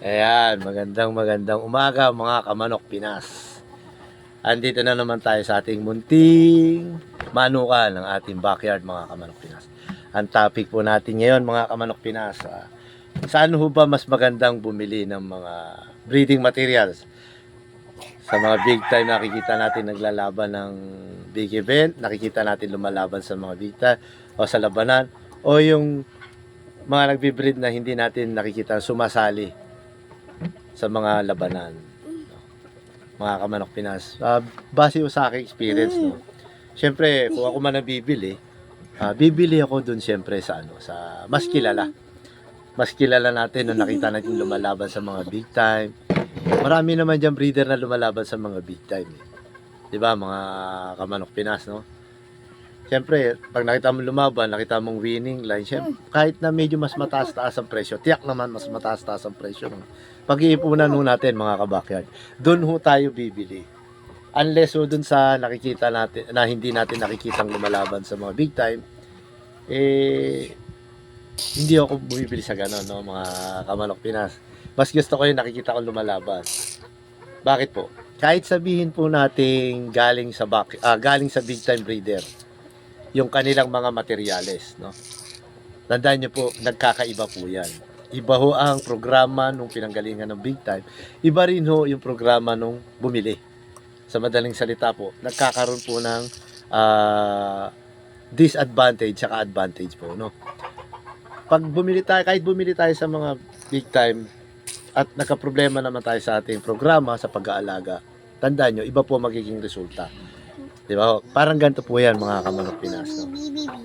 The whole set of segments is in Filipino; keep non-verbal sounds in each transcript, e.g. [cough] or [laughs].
Ayan, magandang magandang umaga mga kamanok Pinas. Andito na naman tayo sa ating munting manukan ng ating backyard mga kamanok Pinas. Ang topic po natin ngayon mga kamanok Pinas, ah, saan ho ba mas magandang bumili ng mga breeding materials? Sa mga big time nakikita natin naglalaban ng big event, nakikita natin lumalaban sa mga big time o sa labanan o yung mga nagbi-breed na hindi natin nakikita sumasali sa mga labanan. no? Mga kamanok Pinas. Ah, base sa aking experience, no. Siyempre, kung ako man nabibili, ah, bibili ako dun siyempre sa ano, sa mas kilala. Mas kilala natin nung nakita natin lumalaban sa mga big time. Marami naman dyan breeder na lumalaban sa mga big time. Eh. 'Di ba, mga kamanok Pinas, no? Siyempre, pag nakita mo lumaban, nakita mong winning line, siyempre, kahit na medyo mas mataas-taas ang presyo, tiyak naman mas mataas-taas ang presyo. No? Pag-iipunan ho natin mga kabakyard, doon ho tayo bibili. Unless ho doon sa nakikita natin, na hindi natin nakikitang lumalaban sa mga big time, eh, hindi ako bumibili sa ganon, no, mga kamanok Pinas. Mas gusto ko yung nakikita ko lumalaban. Bakit po? Kahit sabihin po nating galing sa back, ah, galing sa big time breeder, yung kanilang mga materyales, no? Tandaan niyo po, nagkakaiba po yan. Iba ho ang programa nung pinanggalingan ng big time. Iba rin ho yung programa nung bumili. Sa madaling salita po, nagkakaroon po ng ah, disadvantage saka advantage po, no? Pag bumili tayo, kahit bumili tayo sa mga big time at nagka-problema naman tayo sa ating programa sa pag-aalaga, tandaan nyo, iba po magiging resulta. Di ba? Parang ganito po yan mga kamanok Pinas. No?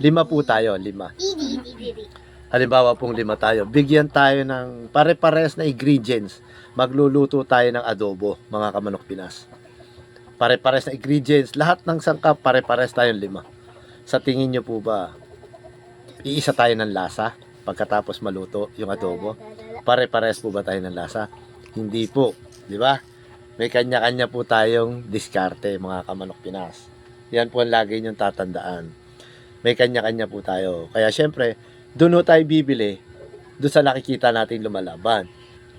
Lima po tayo, lima. Halimbawa pong lima tayo, bigyan tayo ng pare-pares na ingredients. Magluluto tayo ng adobo, mga kamanok Pinas. Pare-pares na ingredients, lahat ng sangkap, pare-pares tayong lima. Sa tingin nyo po ba, iisa tayo ng lasa pagkatapos maluto yung adobo? Pare-pares po ba tayo ng lasa? Hindi po, di ba? May kanya-kanya po tayong diskarte, mga kamanok Pinas. Yan po ang lagi niyong tatandaan. May kanya-kanya po tayo. Kaya syempre, doon tayo bibili doon sa nakikita nating lumalaban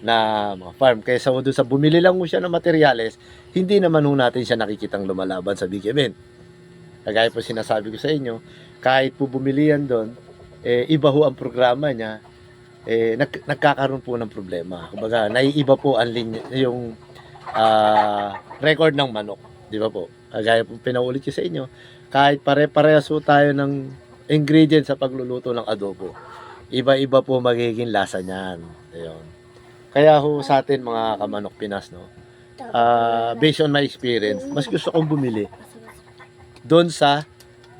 na mga farm. Kaya sa doon sa bumili lang mo siya ng materyales, hindi naman ho natin siya nakikitang lumalaban sa big event. Kagaya po sinasabi ko sa inyo, kahit po bumili yan doon, eh, iba ho ang programa niya, eh, nag, nagkakaroon po ng problema. Kumbaga, naiiba po ang linya, yung ah, record ng manok. Di ba po? Kagaya po pinaulit ko sa inyo, kahit pare-parehas po tayo ng ingredients sa pagluluto ng adobo, iba-iba po magiging lasa niyan. Ayun. Kaya ho sa atin mga kamanok Pinas, no? Ah, based on my experience, mas gusto kong bumili doon sa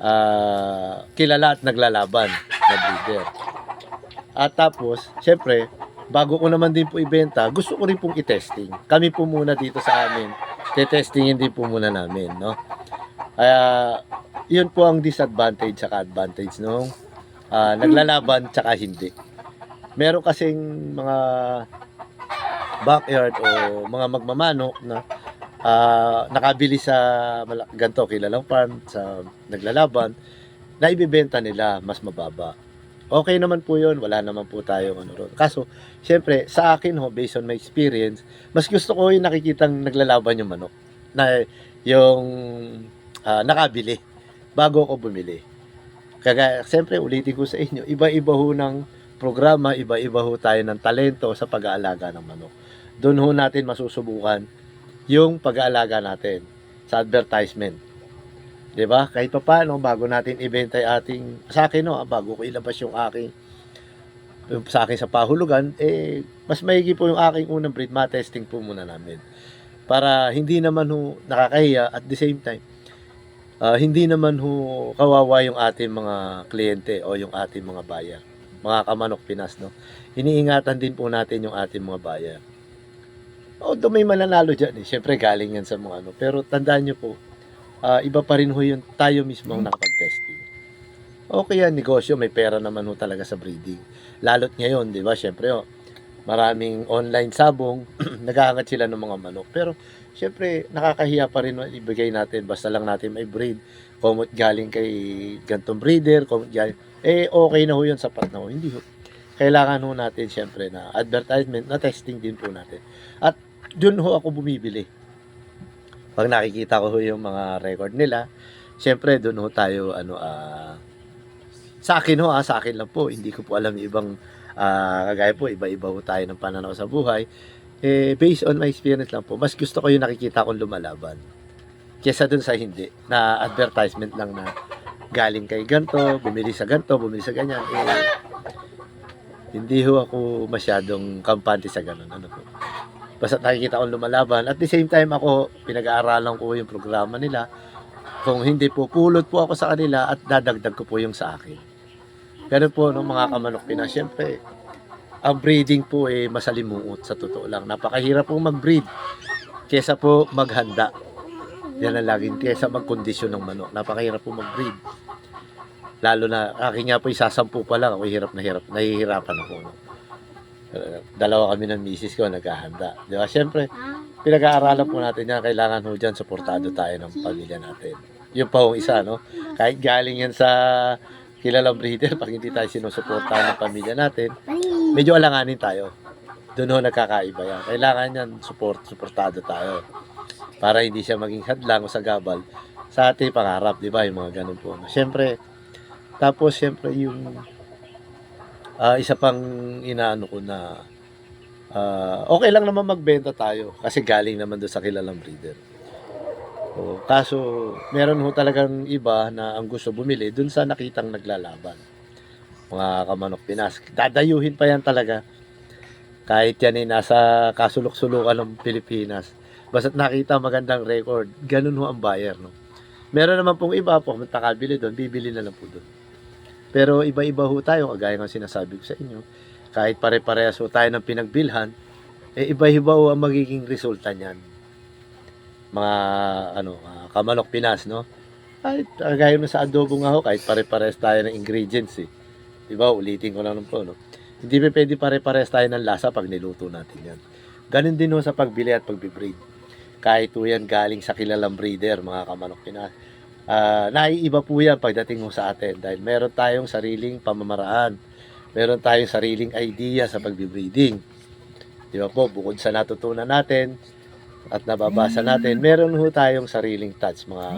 ah, kilala at naglalaban na breeder. At tapos, syempre, bago ko naman din po ibenta, gusto ko rin pong i-testing. Kami po muna dito sa amin, te-testingin din po muna namin, no? Kaya, yun po ang disadvantage sa advantage nung ah, naglalaban tsaka hindi. Meron kasing mga backyard o mga magmamanok na ah, nakabili sa ganito kilalang farm sa naglalaban na ibebenta nila mas mababa. Okay naman po yun, wala naman po tayong ano ron. Kaso, syempre, sa akin ho, based on my experience, mas gusto ko yung nakikitang naglalaban yung manok. Na yung ah, nakabili bago ako bumili. Kaya, siyempre, ulitin ko sa inyo, iba-iba ho ng programa, iba-iba ho tayo ng talento sa pag-aalaga ng manok. Doon ho natin masusubukan yung pag-aalaga natin sa advertisement. 'Di ba? Kahit pa paano bago natin ibenta yung ating sa akin no, ah, bago ko ilabas yung aking yung sa akin sa pahulugan, eh mas maigi po yung aking unang breed, ma-testing po muna namin. Para hindi naman ho nakakahiya at the same time ah, hindi naman ho kawawa yung ating mga kliyente o yung ating mga buyer. Mga kamanok Pinas, no? Iniingatan din po natin yung ating mga buyer. Although may mananalo dyan eh. Siyempre galing yan sa mga ano. Pero tandaan nyo po, ah, iba pa rin ho yung tayo mismo ang nakapag-testing. Okay yan, negosyo. May pera naman ho talaga sa breeding. Lalot ngayon, di ba? Siyempre, oh, maraming online sabong. [clears throat] naghahangat sila ng mga manok. Pero, siyempre, nakakahiya pa rin ibigay natin. Basta lang natin may breed. Kumot galing kay gantong breeder, kumot galing. Eh, okay na ho yun, sapat na ho. Hindi ho. kailangan ho natin syempre na advertisement, na testing din po natin. At dun ho ako bumibili. Pag nakikita ko ho yung mga record nila, syempre dun ho tayo ano ah sa akin ho ah, sa akin lang po, hindi ko po alam ibang ah, kagaya po, iba-iba ho tayo ng pananaw sa buhay. Eh, based on my experience lang po, mas gusto ko yung nakikita kong lumalaban. Kesa dun sa hindi, na advertisement lang na galing kay ganto, bumili sa ganto, bumili sa ganyan. Eh, hindi ho ako masyadong kampante sa ganun. Ano po. Basta nakikita kong lumalaban. At the same time ako, pinag-aaralan ko yung programa nila. Kung hindi po, pulot po ako sa kanila at dadagdag ko po yung sa akin. Ganun po nung mga kamanok Pinas. Siyempre, ang breeding po eh masalimuot sa totoo lang. Napakahirap po mag-breed kesa po maghanda. Yan ang laging kesa magkondisyon ng manok. Napakahirap po mag-breed. Lalo na, akin nga po isasampu pa lang. Ako hirap na hirap. Nahihirapan ako. No? Dalawa kami ng misis ko naghahanda. Di ba? Siyempre, pinag-aaralan po natin yan. Kailangan ho dyan, supportado tayo ng pamilya natin. Yung pa isa, no? Kahit galing yan sa kilalang breeder, pag hindi tayo sinusuportahan ng pamilya natin, medyo alanganin tayo. Doon ho nagkakaiba yan. Kailangan yan, support, supportado tayo. Para hindi siya maging hadlang o sagabal sa ating pangarap, di ba? Yung mga ganun po. Siyempre, tapos siyempre yung ah, isa pang inaano ko na ah, okay lang naman magbenta tayo kasi galing naman doon sa kilalang breeder. O, kaso meron ho talagang iba na ang gusto bumili doon sa nakitang naglalaban. Mga kamanok Pinas. Dadayuhin pa yan talaga. Kahit yan ay nasa kasulok-sulukan ng Pilipinas. Basta't nakita magandang record, ganun ho ang buyer. No? Meron naman pong iba po, kung takabili doon, bibili na lang po doon. Pero iba-iba ho tayo, kagaya ng sinasabi ko sa inyo. Kahit pare-parehas ho tayo ng pinagbilhan, eh iba-iba ho ang magiging resulta niyan. Mga ano, ah, kamanok Pinas, no? Kahit kagaya na sa adobo nga ho, kahit pare-parehas tayo ng ingredients eh. Diba, ulitin ko lang po, no? Hindi pa pwede pare-parehas tayo ng lasa pag niluto natin yan. Ganon din ho sa pagbili at pagbibreed. Kahit po yan galing sa kilalang breeder, mga kamanok Pinas. Ah, naiiba po yan pagdating mo sa atin dahil meron tayong sariling pamamaraan. Meron tayong sariling idea sa pagbibreeding. Di ba po, bukod sa natutunan natin at nababasa natin, meron ho tayong sariling touch mga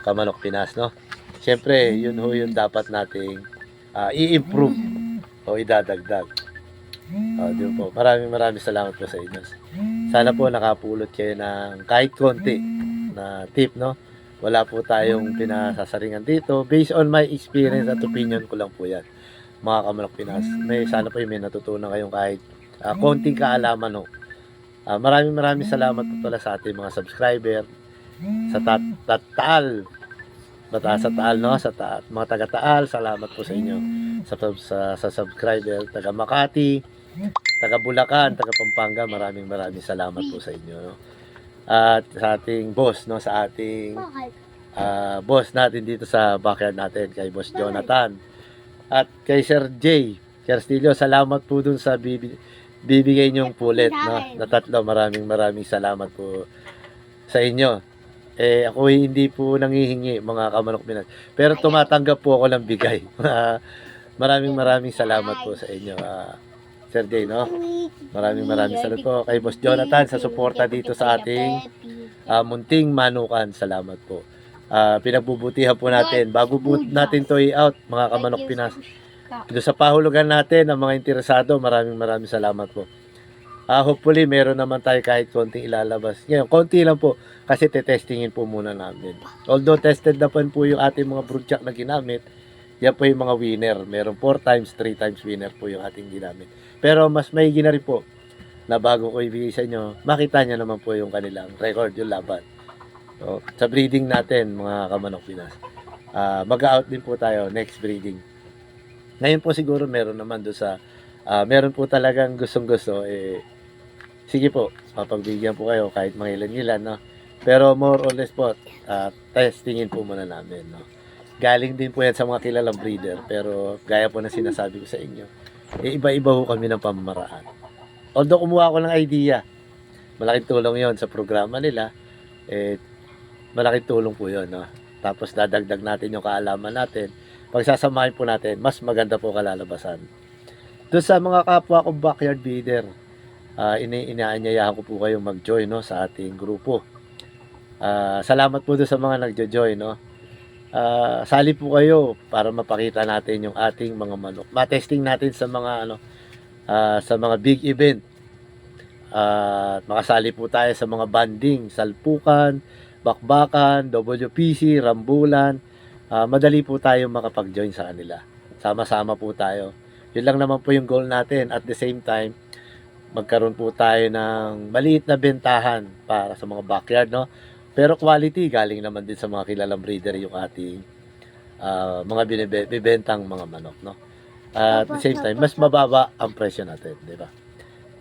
kamanok Pinas, no? Siyempre, yun ho yung dapat nating ah, i-improve o idadagdag. Oh, di po. Maraming maraming salamat po sa inyo. Sana po nakapulot kayo ng kahit konti na tip, no? Wala po tayong pinasasaringan dito. Based on my experience at opinion ko lang po yan. Mga kamanok Pinas. May, sana po yung may natutunan kayong kahit ah, konting kaalaman, no? Ah, maraming maraming salamat po pala sa ating mga subscriber sa tat taal. Bata sa taal no? Sa ta mga taga taal salamat po sa inyo. Sa sa, sa subscriber taga Makati taga Bulacan taga Pampanga maraming maraming salamat po sa inyo no? At sa ating boss no? Sa ating ah, boss natin dito sa backyard natin kay boss Jonathan. At kay Sir J Sir Stilio salamat po dun sa bibi bibigay niyong pulit no? na tatlo maraming maraming salamat po sa inyo. Eh ako hindi po nangihingi mga kamanok Pinas pero tumatanggap po ako ng bigay. [laughs] Maraming maraming salamat po sa inyo ah, Sir J no? Maraming maraming salamat po kay Boss Jonathan sa suporta dito sa ating ah, munting manukan. Salamat po. Ah, pinagbubutihan po natin. Bago po natin to i-out mga kamanok Pinas doon sa pahulugan natin ang mga interesado, maraming maraming salamat po. Ah, hopefully meron naman tayo kahit konting ilalabas. Ngayon, konti lang po kasi tetestingin po muna namin. Although tested na po yung ating mga broodjack na ginamit, yan po yung mga winner. Meron 4 times, 3 times winner po yung ating ginamit. Pero mas may na rin po na bago ko ibigay sa inyo, makita nyo naman po yung kanilang record, yung laban. So, sa breeding natin, mga kamanok Pinas. Ah, mag-out din po tayo next breeding. Ngayon po siguro meron naman do sa ah, meron po talagang gustong-gusto eh sige po, mapagbigyan po kayo kahit mga ilan-ilan no. Pero more or less po ah, testingin po muna namin no. Galing din po yan sa mga kilalang breeder pero gaya po na sinasabi ko sa inyo, eh, iba-iba po kami ng pamamaraan. Although kumuha ako ng idea, malaking tulong yon sa programa nila, eh, malaking tulong po yon no. Tapos dadagdag natin yung kaalaman natin pagsasamahin po natin, mas maganda po kalalabasan. Doon sa mga kapwa kong backyard breeder, uh, ini inaanyayahan ko po kayong mag-join no, sa ating grupo. Ah, salamat po doon sa mga nagjo-join. No? Ah, sali po kayo para mapakita natin yung ating mga manok. Ma-testing natin sa mga ano ah, sa mga big event. At makasali po tayo sa mga banding, salpukan, bakbakan, WPC, rambulan. Ah, madali po tayo makapag-join sa kanila. Sama-sama po tayo. Yun lang naman po yung goal natin. At the same time, magkaroon po tayo ng maliit na bentahan para sa mga backyard, no? Pero quality, galing naman din sa mga kilalang breeder yung ating ah, mga binibe- bibentang mga manok, no? At the same time, mas mababa ang presyo natin, di ba?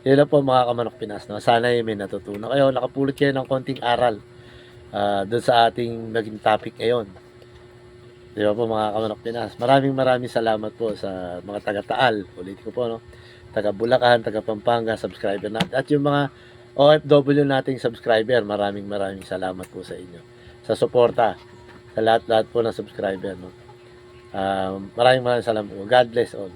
Yun lang po mga kamanok Pinas, no? Sana ay may natutunan kayo. Nakapulot kayo ng konting aral ah, doon sa ating naging topic ngayon. Di ba po mga kamanok Pinas? Maraming maraming salamat po sa mga taga-Taal. Ulit ko po, no? Taga Bulacan, taga Pampanga, subscriber natin. At yung mga OFW nating subscriber, maraming maraming salamat po sa inyo. Sa suporta, sa lahat-lahat po ng subscriber. No? Um, maraming maraming salamat po. God bless all.